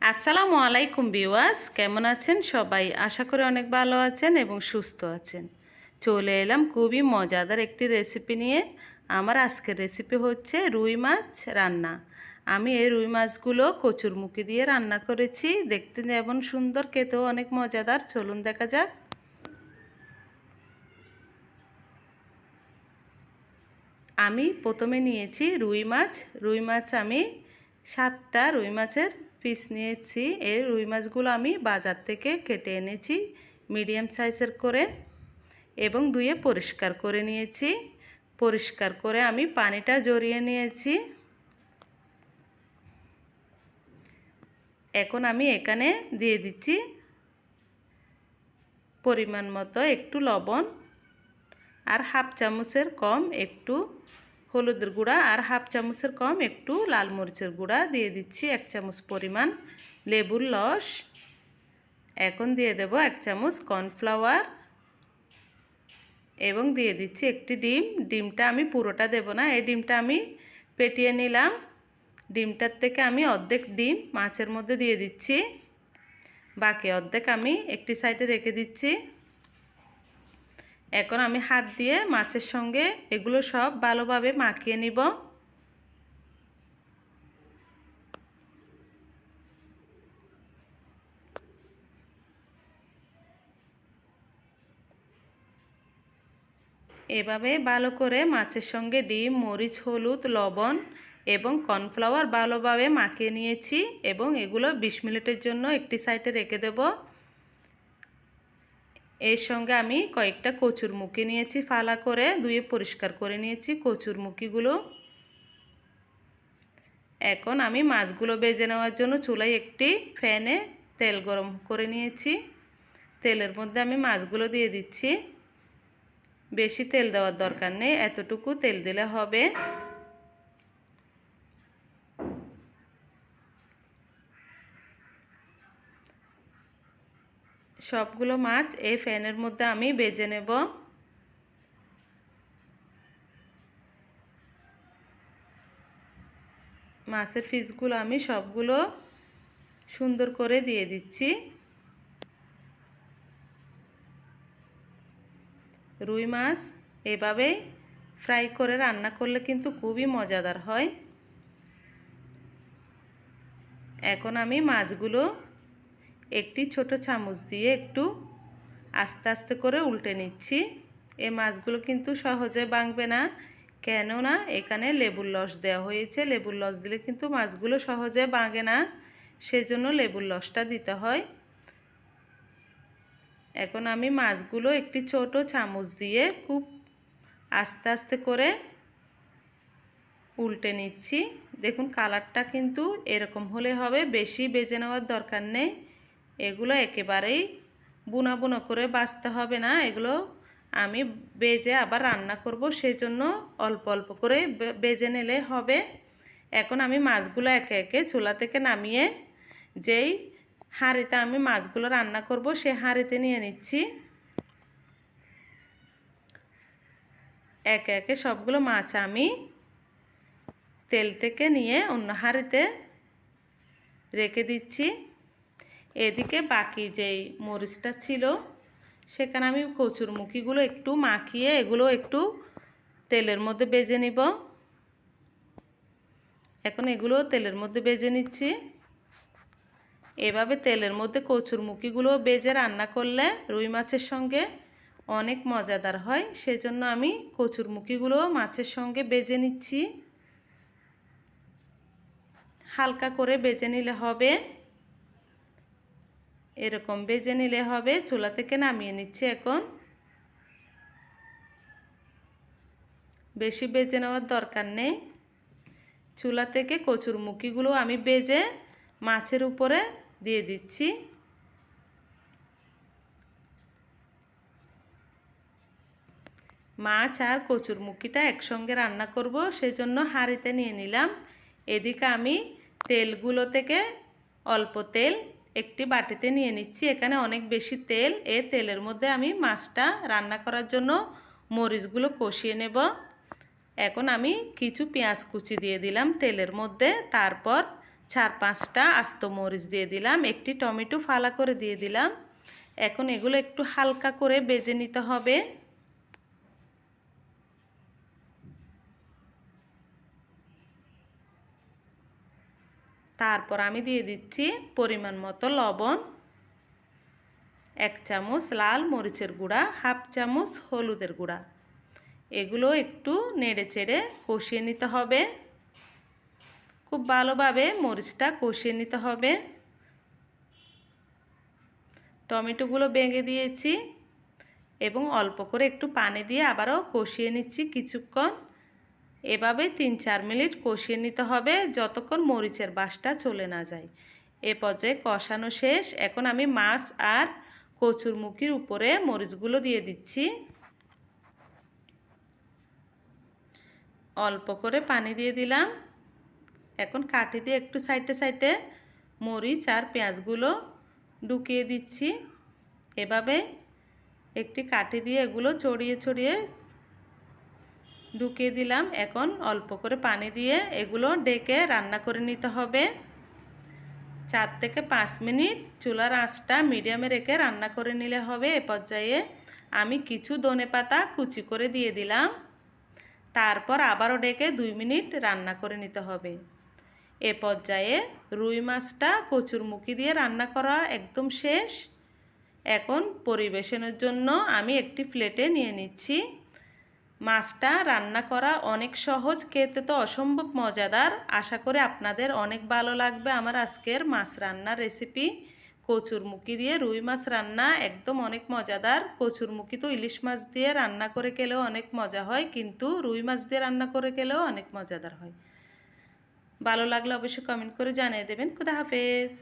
আসসালামু আলাইকুম বিওয়াস কেমন আছেন সবাই? আশা করি অনেক ভালো আছেন এবং সুস্থ আছেন। চলে এলাম খুবই মজাদার একটি রেসিপি নিয়ে। আমার আজকের রেসিপি হচ্ছে রুই মাছ রান্না। আমি এই রুই মাছগুলো কচুর কচুরমুখী দিয়ে রান্না করেছি। দেখতে যেমন সুন্দর, খেতেও অনেক মজাদার। চলুন দেখা যাক। আমি প্রথমে নিয়েছি রুই মাছ। রুই মাছ আমি সাতটা রুই মাছের পিস নিয়েছি। এই রুই মাছগুলো আমি বাজার থেকে কেটে এনেছি, মিডিয়াম সাইজের করে এবং ধুয়ে পরিষ্কার করে নিয়েছি। পরিষ্কার করে আমি পানিটা জড়িয়ে নিয়েছি। এখন আমি এখানে দিয়ে দিচ্ছি পরিমাণ মতো একটু লবণ আর হাফ চামচের কম একটু হলুদের গুঁড়া আর হাফ চামচের কম একটু লাল মরিচের গুঁড়া দিয়ে দিচ্ছি, এক চামচ পরিমাণ লেবুর লস এখন দিয়ে দেব এক চামচ কর্নফ্লাওয়ার এবং দিয়ে দিচ্ছি একটি ডিম। ডিমটা আমি পুরোটা দেব না, এই ডিমটা আমি পেটিয়ে নিলাম। ডিমটার থেকে আমি অর্ধেক ডিম মাছের মধ্যে দিয়ে দিচ্ছি। বাকি অর্ধেক আমি একটি সাইডে রেখে দিচ্ছি। এখন আমি হাত দিয়ে মাছের সঙ্গে এগুলো সব ভালোভাবে মাখিয়ে নিব। এভাবে ভালো করে মাছের সঙ্গে ডিম, মরিচ, হলুদ, লবণ এবং কর্নফ্লাওয়ার ভালোভাবে মাখিয়ে নিয়েছি এবং এগুলো বিশ মিনিটের জন্য একটি সাইডে রেখে দেব। এর সঙ্গে আমি কয়েকটা কচুর মুখি নিয়েছি, ফালা করে ধুয়ে পরিষ্কার করে নিয়েছি কচুর মুখিগুলো। এখন আমি মাছগুলো বেজে নেওয়ার জন্য চুলায় একটি ফ্যানে তেল গরম করে নিয়েছি। তেলের মধ্যে আমি মাছগুলো দিয়ে দিচ্ছি। বেশি তেল দেওয়ার দরকার নেই, এতটুকু তেল দিলে হবে। সবগুলো মাছ এই ফ্যানের মধ্যে আমি বেজে নেব। মাছের পিসগুলো আমি সবগুলো সুন্দর করে দিয়ে দিচ্ছি। রুই মাছ এভাবে ফ্রাই করে রান্না করলে কিন্তু খুবই মজাদার হয়। এখন আমি মাছগুলো একটি ছোট চামচ দিয়ে একটু আস্তে আস্তে করে উল্টে নিচ্ছি। এই মাছগুলো কিন্তু সহজে ভাঙবে না। কেননা এখানে লেবুর লস দেওয়া হয়েছে। লেবুর লস দিলে কিন্তু মাছগুলো সহজে ভাঙে না। সেজন্য লেবুর লসটা দিতে হয়। এখন আমি মাছগুলো একটি ছোট চামচ দিয়ে খুব আস্তে আস্তে করে উল্টে নিচ্ছি। দেখুন, কালারটা কিন্তু এরকম হলে হবে। বেশি বেজে নেওয়ার দরকার নেই। এগুলো একেবারেই বুনা বুনা করে বাছতে হবে না। এগুলো আমি বেজে আবার রান্না করব সেই জন্য অল্প অল্প করে বেজে নিলে হবে। এখন আমি মাছগুলো একে একে চুলা থেকে নামিয়ে যেই হাঁড়িতে আমি মাছগুলো রান্না করব, সে হাঁড়িতে নিয়ে নিচ্ছি। একে একে সবগুলো মাছ আমি তেল থেকে নিয়ে অন্য হাঁড়িতে রেখে দিচ্ছি। এদিকে বাকি যেই মরিচটা ছিল, সেখানে আমি কচুর মুখিগুলো একটু মাখিয়ে এগুলো একটু তেলের মধ্যে বেজে নিব। এখন এগুলো তেলের মধ্যে বেজে নিচ্ছি। এভাবে তেলের মধ্যে কচুর মুখিগুলো বেজে রান্না করলে রুই মাছের সঙ্গে অনেক মজাদার হয়, সেজন্য আমি কচুর মুখিগুলো মাছের সঙ্গে বেজে নিচ্ছি। হালকা করে বেজে নিলে হবে। এরকম বেজে নিলে হবে। চুলা থেকে নামিয়ে নিচ্ছি এখন। বেশি বেজে নেওয়ার দরকার নেই। চুলা থেকে কচুর মুখিগুলো আমি বেজে মাছের উপরে দিয়ে দিচ্ছি। মাছ আর কচুর মুখিটা একসঙ্গে রান্না করব, সেজন্য হাঁড়িতে নিয়ে নিলাম। এদিকে আমি তেলগুলো থেকে অল্প তেল একটি বাটিতে নিয়ে নিচ্ছি। এখানে অনেক বেশি তেল। এ তেলের মধ্যে আমি মাছটা রান্না করার জন্য মরিচগুলো কষিয়ে নেব। এখন আমি কিছু পেঁয়াজ কুচি দিয়ে দিলাম তেলের মধ্যে। তারপর চার পাঁচটা আস্ত মরিচ দিয়ে দিলাম। একটি টমেটো ফালা করে দিয়ে দিলাম। এখন এগুলো একটু হালকা করে বেজে নিতে হবে। তারপর আমি দিয়ে দিচ্ছি পরিমাণ মতো লবণ, এক চামচ লাল মরিচের গুঁড়া, হাফ চামচ হলুদের গুঁড়া। এগুলো একটু নেড়ে চেড়ে কষিয়ে নিতে হবে। খুব ভালোভাবে মরিচটা কষিয়ে নিতে হবে। টমেটোগুলো বেঙে দিয়েছি এবং অল্প করে একটু পানি দিয়ে আবারও কষিয়ে নিচ্ছি কিছুক্ষণ। এভাবে তিন চার মিনিট কষিয়ে নিতে হবে যতক্ষণ মরিচের বাসটা চলে না যায়। এ পর্যায়ে কষানো শেষ। এখন আমি মাছ আর কচুর মুখির উপরে মরিচগুলো দিয়ে দিচ্ছি। অল্প করে পানি দিয়ে দিলাম। এখন কাঠি দিয়ে একটু সাইডে সাইডে মরিচ আর পেঁয়াজগুলো ঢুকিয়ে দিচ্ছি। এভাবে একটি কাঠি দিয়ে এগুলো ছড়িয়ে ছড়িয়ে ঢুকিয়ে দিলাম। এখন অল্প করে পানি দিয়ে এগুলো ডেকে রান্না করে নিতে হবে। চার থেকে পাঁচ মিনিট চুলার আঁচটা মিডিয়ামে রেখে রান্না করে নিলে হবে এ পর্যায়ে। আমি কিছু ধনে পাতা কুচি করে দিয়ে দিলাম। তারপর আবারও ডেকে দুই মিনিট রান্না করে নিতে হবে। এ পর্যায়ে রুই মাছটা কচুর মুখি দিয়ে রান্না করা একদম শেষ। এখন পরিবেশনের জন্য আমি একটি প্লেটে নিয়ে নিচ্ছি। মাছটা রান্না করা অনেক সহজ, খেতে তো অসম্ভব মজাদার। আশা করে আপনাদের অনেক ভালো লাগবে আমার আজকের মাছ রান্নার রেসিপি কচুরমুখী দিয়ে রুই মাছ রান্না একদম অনেক মজাদার। কচুরমুখী তো ইলিশ মাছ দিয়ে রান্না করে খেলেও অনেক মজা হয়, কিন্তু রুই মাছ দিয়ে রান্না করে খেলেও অনেক মজাদার হয়। ভালো লাগলে অবশ্যই কমেন্ট করে জানিয়ে দেবেন। খুদা হাফেজ।